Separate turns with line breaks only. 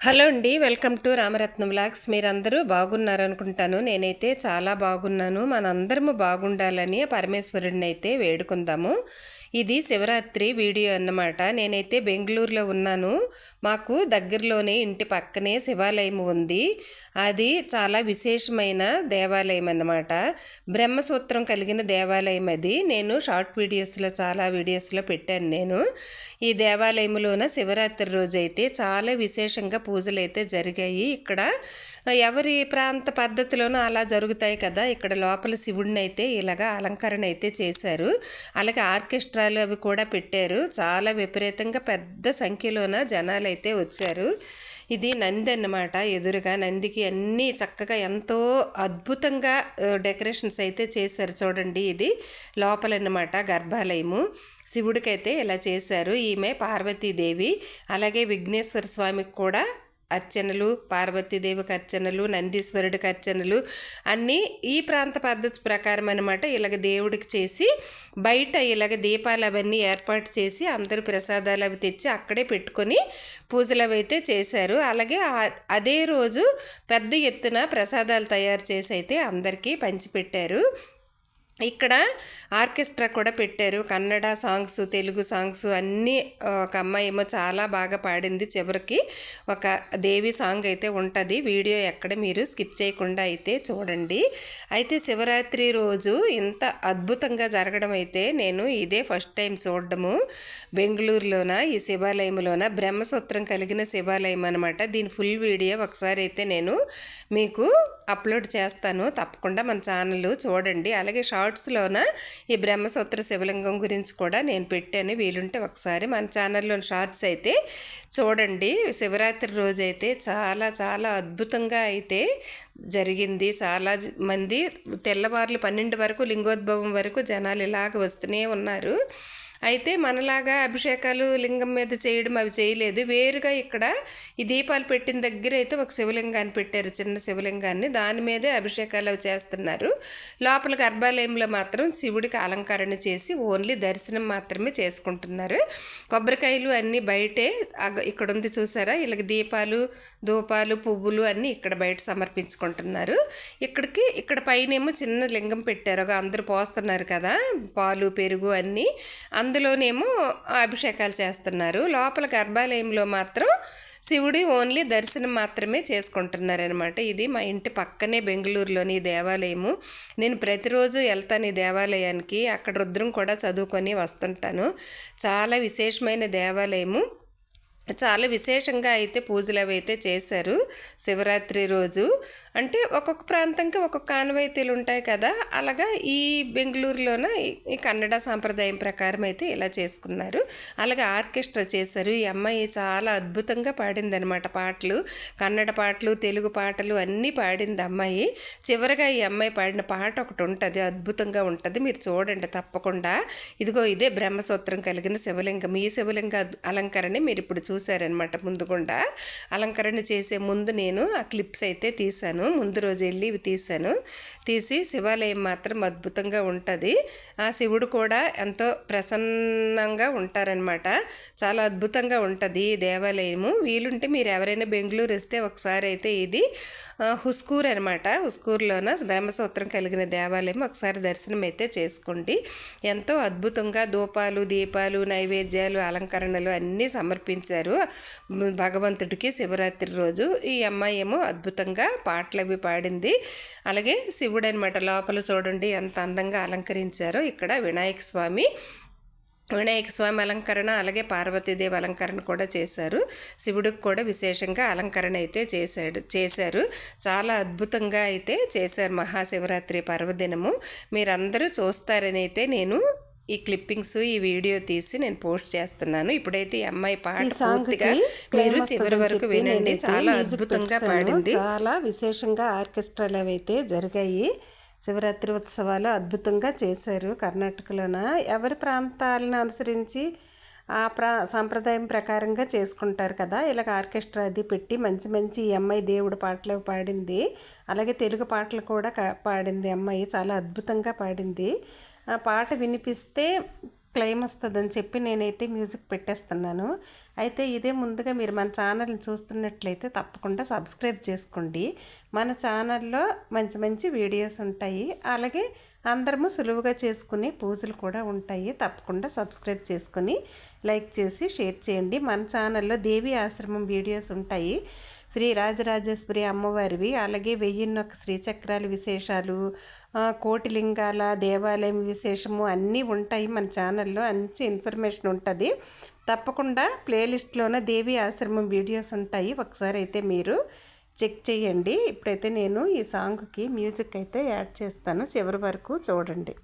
Hello అండి welcome to Ramaratnam vlogs. మీరందరూ బాగున్నారు అనుకుంటాను నేనైతే చాలా బాగున్నాను. మనందరము బాగుండాలని పరమేశ్వరుడిని అయితే వేడుకుందాము. ఇది శివరాత్రి వీడియో అన్నమాట. నేనైతే బెంగళూరులో ఉన్నాను. మాకు దగ్గరలోనే ఇంటి పక్కనే శివాలయం ఉంది. అది చాలా విశేషమైన దేవాలయం అన్నమాట. బ్రహ్మసూత్రం కలిగిన దేవాలయం అది. నేను షార్ట్ వీడియోస్లో చాలా వీడియోస్లో పెట్టాను నేను. ఈ దేవాలయంలోన శివరాత్రి రోజైతే చాలా విశేషంగా పూజలు అయితే జరిగాయి. ఇక్కడ ఎవరి ప్రాంత పద్ధతిలోనూ అలా జరుగుతాయి కదా ఇక్కడ లోపల శివుడిని అయితే ఇలాగా అలంకరణ అయితే చేశారు. అలాగే ఆర్కెస్ట్రాలు అవి కూడా పెట్టారు. చాలా విపరీతంగా పెద్ద సంఖ్యలోన జనాలు అయితే వచ్చారు. ఇది నంది అన్నమాట ఎదురుగా. నందికి అన్నీ చక్కగా ఎంతో అద్భుతంగా డెకరేషన్స్ అయితే చేశారు చూడండి ఇది. లోపలన్నమాట గర్భాలయము. శివుడికైతే ఇలా చేశారు. ఈమె పార్వతీదేవి. అలాగే విఘ్నేశ్వర స్వామికి కూడా అర్చనలు పార్వతీదేవికి అర్చనలు నందీశ్వరుడికి అర్చనలు అన్నీ ఈ ప్రాంత పద్ధతి ప్రకారం అనమాట ఇలాగ దేవుడికి చేసి బయట ఇలాగ దీపాలు అవన్నీ ఏర్పాటు చేసి అందరూ ప్రసాదాలు అవి తెచ్చి అక్కడే పెట్టుకొని పూజలు అవి అయితే చేశారు. అలాగే అదే రోజు పెద్ద ఎత్తున ప్రసాదాలు తయారు చేసి అయితే అందరికీ పంచిపెట్టారు. ఇక్కడ ఆర్కెస్ట్రా కూడా పెట్టారు. కన్నడ సాంగ్స్ తెలుగు సాంగ్స్ అన్నీ ఒక అమ్మాయి ఏమో చాలా బాగా పాడింది చివరికి. ఒక దేవి సాంగ్ అయితే ఉంటుంది. వీడియో ఎక్కడ మీరు స్కిప్ చేయకుండా అయితే చూడండి. అయితే శివరాత్రి రోజు ఇంత అద్భుతంగా జరగడం అయితే నేను ఇదే ఫస్ట్ టైం చూడడము. బెంగళూరులోన ఈ శివాలయంలోన బ్రహ్మసూత్రం కలిగిన శివాలయం అనమాట దీని ఫుల్ వీడియో ఒకసారి అయితే నేను మీకు అప్లోడ్ చేస్తాను. తప్పకుండా మన ఛానల్ చూడండి. అలాగే షార్ట్ షార్ట్స్లోన ఈ బ్రహ్మసూత్ర శివలింగం గురించి కూడా నేను పెట్టాను. వీలుంటే ఒకసారి మన ఛానల్లోని షార్ట్స్ అయితే చూడండి. శివరాత్రి రోజు అయితే చాలా చాలా అద్భుతంగా అయితే జరిగింది. చాలా మంది తెల్లవారులు పన్నెండు వరకు లింగోద్భవం వరకు జనాలు ఇలాగ వస్తూనే ఉన్నారు. అయితే మనలాగా అభిషేకాలు లింగం మీద చేయడం అవి చేయలేదు. వేరుగా ఇక్కడ ఈ దీపాలు పెట్టిన దగ్గర అయితే ఒక శివలింగాన్ని పెట్టారు. చిన్న శివలింగాన్ని. దాని మీదే అభిషేకాలు అవి చేస్తున్నారు. లోపల గర్భాలయంలో మాత్రం శివుడికి అలంకరణ చేసి ఓన్లీ దర్శనం మాత్రమే చేసుకుంటున్నారు. కొబ్బరికాయలు అన్నీ బయటే. ఇక్కడ ఉంది చూసారా? ఇలాగ దీపాలు ధూపాలు పువ్వులు అన్నీ ఇక్కడ బయట సమర్పించుకుంటున్నారు. ఇక్కడికి ఇక్కడ పైనేమో చిన్న లింగం పెట్టారు. అందరూ పోస్తున్నారు కదా? పాలు పెరుగు అన్నీ. అందులోనేమో అభిషేకాలు చేస్తున్నారు. లోపల గర్భాలయంలో మాత్రం శివుడి ఓన్లీ దర్శనం మాత్రమే చేసుకుంటున్నారనమాట ఇది మా ఇంటి పక్కనే బెంగళూరులోని దేవాలయము. నేను ప్రతిరోజు వెళ్తాను ఈ దేవాలయానికి. అక్కడ రుద్రం కూడా చదువుకొని వస్తుంటాను. చాలా విశేషమైన దేవాలయము. చాలా విశేషంగా అయితే పూజలు అవి అయితే చేశారు శివరాత్రి రోజు. అంటే ఒక్కొక్క ప్రాంతంకి ఒక్కొక్క ఆనవాయితీలు ఉంటాయి కదా అలాగా ఈ బెంగళూరులోన ఈ కన్నడ సాంప్రదాయం ప్రకారం అయితే ఇలా చేసుకున్నారు. అలాగే ఆర్కెస్ట్రా చేశారు. ఈ అమ్మాయి చాలా అద్భుతంగా పాడింది అనమాట పాటలు. కన్నడ పాటలు తెలుగు పాటలు అన్నీ పాడింది అమ్మాయి. చివరిగా ఈ అమ్మాయి పాడిన పాట ఒకటి ఉంటుంది అద్భుతంగా ఉంటుంది. మీరు చూడండి తప్పకుండా. ఇదిగో ఇదే బ్రహ్మసూత్రం కలిగిన శివలింగం. ఈ శివలింగ అలంకరణ మీరు ఇప్పుడు చూ చూశారనమాట ముందుకుండా అలంకరణ చేసే ముందు నేను ఆ క్లిప్స్ అయితే తీశాను. ముందు రోజు వెళ్ళి ఇవి తీశాను. తీసి శివాలయం మాత్రం అద్భుతంగా ఉంటుంది. ఆ శివుడు కూడా ఎంతో ప్రసన్నంగా ఉంటారనమాట చాలా అద్భుతంగా ఉంటుంది ఈ దేవాలయము. వీలుంటే మీరు ఎవరైనా బెంగళూరు వస్తే ఒకసారి అయితే ఇది హుస్కూర్ అనమాట హుస్కూర్లోన బ్రహ్మసూత్రం కలిగిన దేవాలయం. ఒకసారి దర్శనం అయితే చేసుకోండి. ఎంతో అద్భుతంగా ధూపాలు దీపాలు నైవేద్యాలు అలంకరణలు అన్నీ సమర్పించారు. భగవంతుడికి శివరాత్రి రోజు ఈ అమ్మాయి ఏమో అద్భుతంగా పాటలు అవి పాడింది. అలాగే శివుడు అనమాట లోపల చూడండి ఎంత అందంగా అలంకరించారో ఇక్కడ వినాయక స్వామి. వినాయక స్వామి అలంకరణ అలాగే పార్వతీదేవి అలంకరణ కూడా చేశారు. శివుడికి కూడా విశేషంగా అలంకరణ అయితే చేశాడు చేశారు. చాలా అద్భుతంగా అయితే చేశారు మహాశివరాత్రి పర్వదినము. మీరందరూ చూస్తారని అయితే నేను ఈ క్లిప్పింగ్స్ ఈ వీడియో తీసి నేను పోస్ట్ చేస్తున్నాను. ఇప్పుడైతే ఈ అమ్మాయి పాట పూర్తిగా మీరు చివరి వరకు వినండి. చాలా అద్భుతంగా పాడింది.
చాలా విశేషంగా ఆర్కెస్ట్రాలు అయితే జరిగాయి. శివరాత్రి ఉత్సవాలు అద్భుతంగా చేశారు కర్ణాటకలోన. ఎవరి ప్రాంతాలను అనుసరించి ఆ ప్రా సాంప్రదాయం ప్రకారంగా చేసుకుంటారు కదా? ఇలాగ ఆర్కెస్ట్రా అది పెట్టి మంచి మంచి ఈ అమ్మాయి దేవుడు పాటలు పాడింది. అలాగే తెలుగు పాటలు కూడా పాడింది అమ్మాయి. చాలా అద్భుతంగా పాడింది. ఆ పాట వినిపిస్తే క్లెయిమ్ వస్తుందని చెప్పి నేనైతే మ్యూజిక్ పెట్టేస్తున్నాను. అయితే ఇదే ముందుగా మీరు మన ఛానల్ని చూస్తున్నట్లయితే తప్పకుండా సబ్స్క్రైబ్ చేసుకోండి. మన ఛానల్లో మంచి మంచి వీడియోస్ ఉంటాయి. అలాగే అందరము సులువుగా చేసుకునే పూజలు కూడా ఉంటాయి. తప్పకుండా సబ్స్క్రైబ్ చేసుకుని లైక్ చేసి షేర్ చేయండి. మన ఛానల్లో దేవి ఆశ్రమం వీడియోస్ ఉంటాయి. శ్రీ రాజరాజేశ్వరి అమ్మవారివి. అలాగే వెయ్యిన్నొక్క శ్రీచక్రాల విశేషాలు కోటిలింగాల కోటి లింగాల దేవాలయం విశేషము అన్నీ ఉంటాయి మన ఛానల్లో. మంచి ఇన్ఫర్మేషన్ ఉంటుంది. తప్పకుండా ప్లేలిస్ట్లోన దేవి ఆశ్రమం వీడియోస్ ఉంటాయి. ఒకసారి అయితే మీరు చెక్ చేయండి. ఇప్పుడైతే నేను ఈ సాంగ్కి మ్యూజిక్ అయితే యాడ్ చేస్తాను. చివరి వరకు చూడండి.